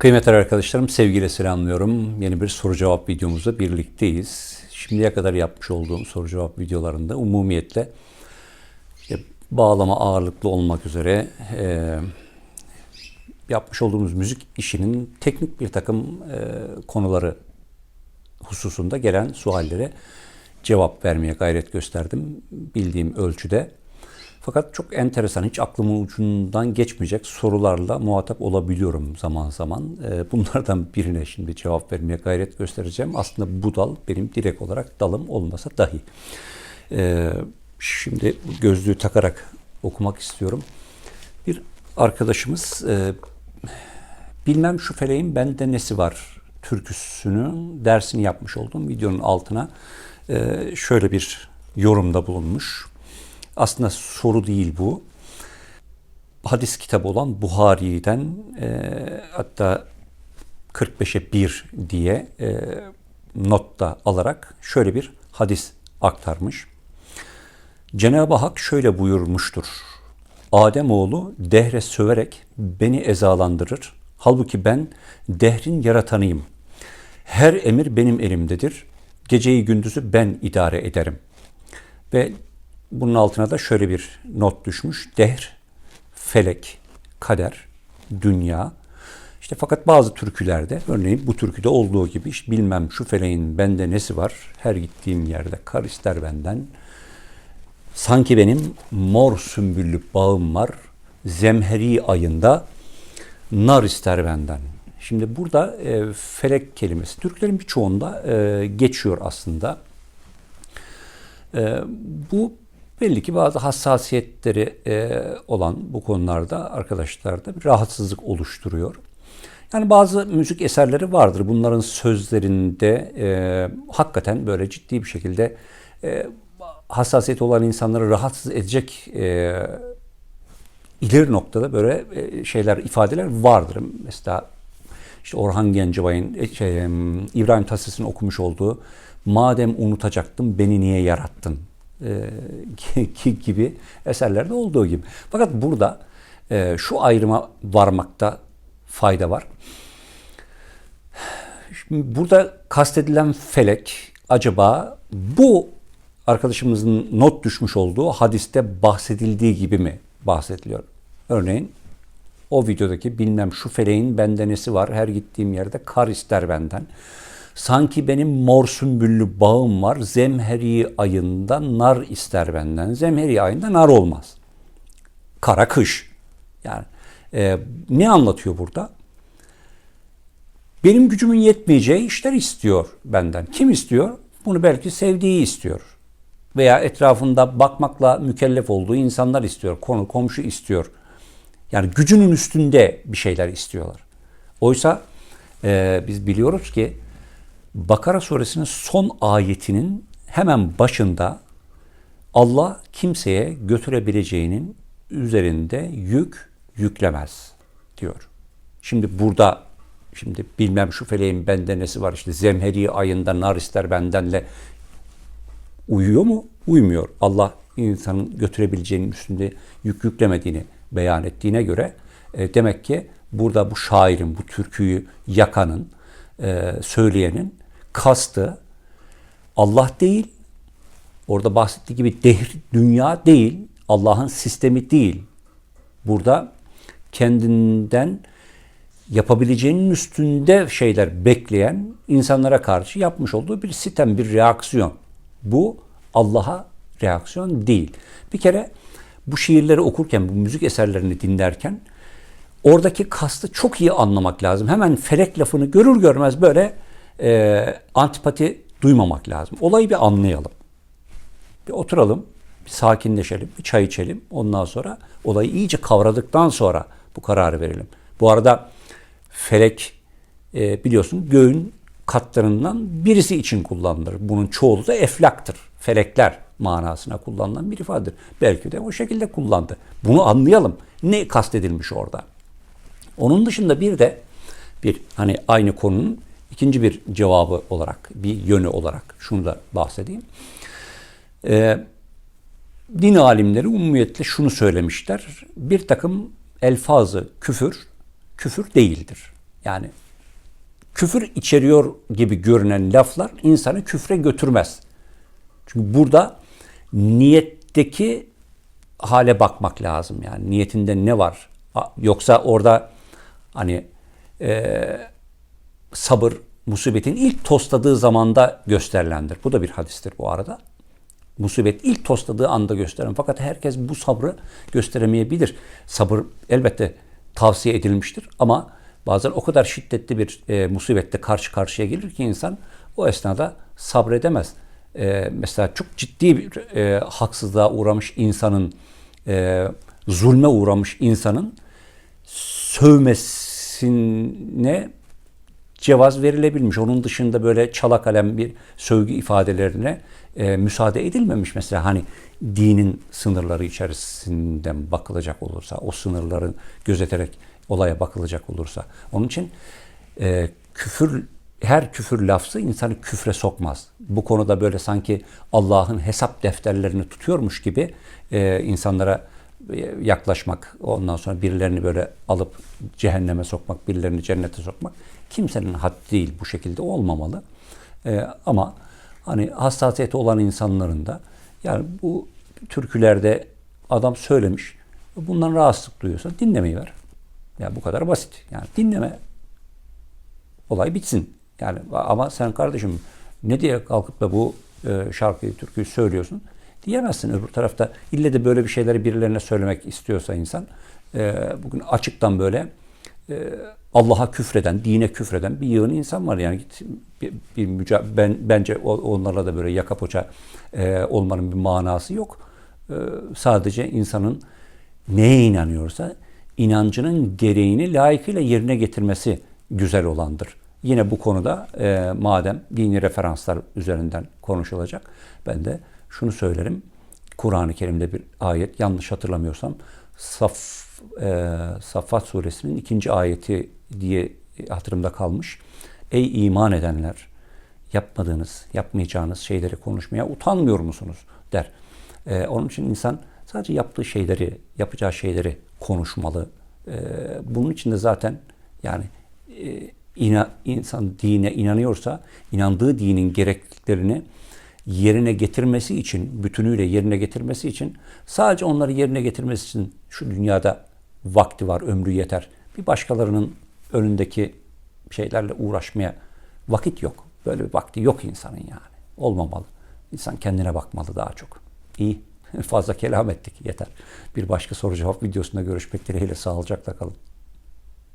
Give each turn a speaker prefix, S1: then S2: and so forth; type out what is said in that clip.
S1: Kıymetli arkadaşlarım sevgiyle selamlıyorum. Yeni bir soru cevap videomuzda birlikteyiz. Şimdiye kadar yapmış olduğum soru cevap videolarında umumiyetle işte bağlama ağırlıklı olmak üzere e, yapmış olduğumuz müzik işinin teknik bir takım e, konuları hususunda gelen suallere cevap vermeye gayret gösterdim bildiğim ölçüde. Fakat çok enteresan, hiç aklımın ucundan geçmeyecek sorularla muhatap olabiliyorum zaman zaman. Ee, Bunlardan birine şimdi cevap vermeye gayret göstereceğim. Aslında bu dal benim direkt olarak dalım olmasa dahi. Ee, Şimdi gözlüğü takarak okumak istiyorum. Bir arkadaşımız e, bilmem şu feleğin bende nesi var türküsünün dersini yapmış olduğum videonun altına e, şöyle bir yorumda bulunmuş. Aslında soru değil bu. Hadis kitabı olan Buhari'den e, hatta 45'e 1 diye e, notta alarak şöyle bir hadis aktarmış. Cenab-ı Hak şöyle buyurmuştur. Ademoğlu dehre söverek beni ezalandırır. Halbuki ben dehrin yaratanıyım. Her emir benim elimdedir. Geceyi gündüzü ben idare ederim. Ve bunun altına da şöyle bir not düşmüş. Dehr, felek, kader, dünya. İşte fakat bazı türkülerde, örneğin bu türküde olduğu gibi işte bilmem şu feleğin bende nesi var, her gittiğim yerde kar ister benden. Sanki benim mor sümbüllü bağım var, zemheri ayında nar ister benden. Şimdi burada e, felek kelimesi Türklerin birçoğunda e, geçiyor aslında. E, bu belli ki bazı hassasiyetleri e, olan bu konularda arkadaşlarda bir rahatsızlık oluşturuyor. Yani bazı müzik eserleri vardır. Bunların sözlerinde e, hakikaten böyle ciddi bir şekilde e, hassasiyet olan insanları rahatsız edecek e, ileri noktada böyle e, şeyler, ifadeler vardır. Mesela işte Orhan Gencebay'ın, e, şey, İbrahim Tatlıses'in okumuş olduğu Madem unutacaktım beni niye yarattın e, gibi eserlerde olduğu gibi. Fakat burada e, şu ayrıma varmakta fayda var. Şimdi burada kastedilen felek acaba bu arkadaşımızın not düşmüş olduğu hadiste bahsedildiği gibi mi bahsediliyor? Örneğin o videodaki bilmem şu feleğin bende nesi var her gittiğim yerde kar ister benden. Sanki benim mor sümbüllü bağım var. Zemheri ayında nar ister benden. Zemheri ayında nar olmaz. Kara kış. Yani e, ne anlatıyor burada? Benim gücümün yetmeyeceği işler istiyor benden. Kim istiyor? Bunu belki sevdiği istiyor. Veya etrafında bakmakla mükellef olduğu insanlar istiyor. Konu komşu istiyor. Yani gücünün üstünde bir şeyler istiyorlar. Oysa e, biz biliyoruz ki Bakara suresinin son ayetinin hemen başında Allah kimseye götürebileceğinin üzerinde yük yüklemez diyor. Şimdi burada şimdi bilmem şu feleğin bende nesi var işte zemheri ayında nar ister bendenle uyuyor mu? Uymuyor. Allah insanın götürebileceğinin üstünde yük yüklemediğini beyan ettiğine göre e, demek ki burada bu şairin, bu türküyü yakanın, e, söyleyenin kastı Allah değil, orada bahsettiği gibi dehr, dünya değil, Allah'ın sistemi değil. Burada kendinden yapabileceğinin üstünde şeyler bekleyen insanlara karşı yapmış olduğu bir sitem, bir reaksiyon. Bu Allah'a reaksiyon değil. Bir kere bu şiirleri okurken, bu müzik eserlerini dinlerken oradaki kastı çok iyi anlamak lazım. Hemen felek lafını görür görmez böyle e, antipati duymamak lazım. Olayı bir anlayalım. Bir oturalım, bir sakinleşelim, bir çay içelim. Ondan sonra olayı iyice kavradıktan sonra bu kararı verelim. Bu arada felek e, biliyorsun göğün katlarından birisi için kullanılır. Bunun çoğulu da eflaktır. Felekler manasına kullanılan bir ifadedir. Belki de o şekilde kullandı. Bunu anlayalım. Ne kastedilmiş orada? Onun dışında bir de bir hani aynı konunun ikinci bir cevabı olarak, bir yönü olarak şunu da bahsedeyim. Ee, din alimleri umumiyetle şunu söylemişler. Bir takım elfazı küfür, küfür değildir. Yani küfür içeriyor gibi görünen laflar insanı küfre götürmez. Çünkü burada niyetteki hale bakmak lazım. Yani niyetinde ne var? Yoksa orada hani e, sabır musibetin ilk tosladığı zamanda gösterilendir. Bu da bir hadistir bu arada. Musibet ilk tosladığı anda gösteren. Fakat herkes bu sabrı gösteremeyebilir. Sabır elbette tavsiye edilmiştir ama bazen o kadar şiddetli bir e, musibette karşı karşıya gelir ki insan o esnada sabredemez. E, mesela çok ciddi bir e, haksızlığa uğramış insanın, e, zulme uğramış insanın sövmesine cevaz verilebilmiş. Onun dışında böyle çala kalem bir sövgü ifadelerine e, müsaade edilmemiş. Mesela hani dinin sınırları içerisinden bakılacak olursa, o sınırların gözeterek olaya bakılacak olursa. Onun için e, küfür her küfür lafzı insanı küfre sokmaz. Bu konuda böyle sanki Allah'ın hesap defterlerini tutuyormuş gibi e, insanlara yaklaşmak, ondan sonra birilerini böyle alıp cehenneme sokmak, birilerini cennete sokmak kimsenin haddi değil. Bu şekilde olmamalı. E, ama hani hassasiyeti olan insanların da yani bu türkülerde adam söylemiş. Bundan rahatsızlık duyuyorsan dinlemeyi ver. Ya bu kadar basit. Yani dinleme. Olay bitsin. Yani ama sen kardeşim ne diye kalkıp da bu e, şarkıyı, türküyü söylüyorsun diyemezsin. Öbür tarafta ille de böyle bir şeyleri birilerine söylemek istiyorsa insan e, bugün açıktan böyle e, Allah'a küfreden, dine küfreden bir yığın insan var. Yani git bir, bir müca- ben bence onlarla da böyle yaka poça e, olmanın bir manası yok. E, sadece insanın neye inanıyorsa inancının gereğini layıkıyla yerine getirmesi güzel olandır. Yine bu konuda e, madem dini referanslar üzerinden konuşulacak ben de şunu söylerim. Kur'an-ı Kerim'de bir ayet yanlış hatırlamıyorsam Saf, e, Saffat suresinin ikinci ayeti diye hatırımda kalmış. Ey iman edenler yapmadığınız, yapmayacağınız şeyleri konuşmaya utanmıyor musunuz der. E, onun için insan sadece yaptığı şeyleri, yapacağı şeyleri konuşmalı. E, bunun için de zaten yani e, ina, insan dine inanıyorsa inandığı dinin gerekliliklerini yerine getirmesi için, bütünüyle yerine getirmesi için sadece onları yerine getirmesi için şu dünyada vakti var, ömrü yeter. Bir başkalarının önündeki şeylerle uğraşmaya vakit yok. Böyle bir vakti yok insanın yani. Olmamalı. İnsan kendine bakmalı daha çok. İyi. Fazla kelam ettik. Yeter. Bir başka soru cevap videosunda görüşmek dileğiyle sağlıcakla kalın.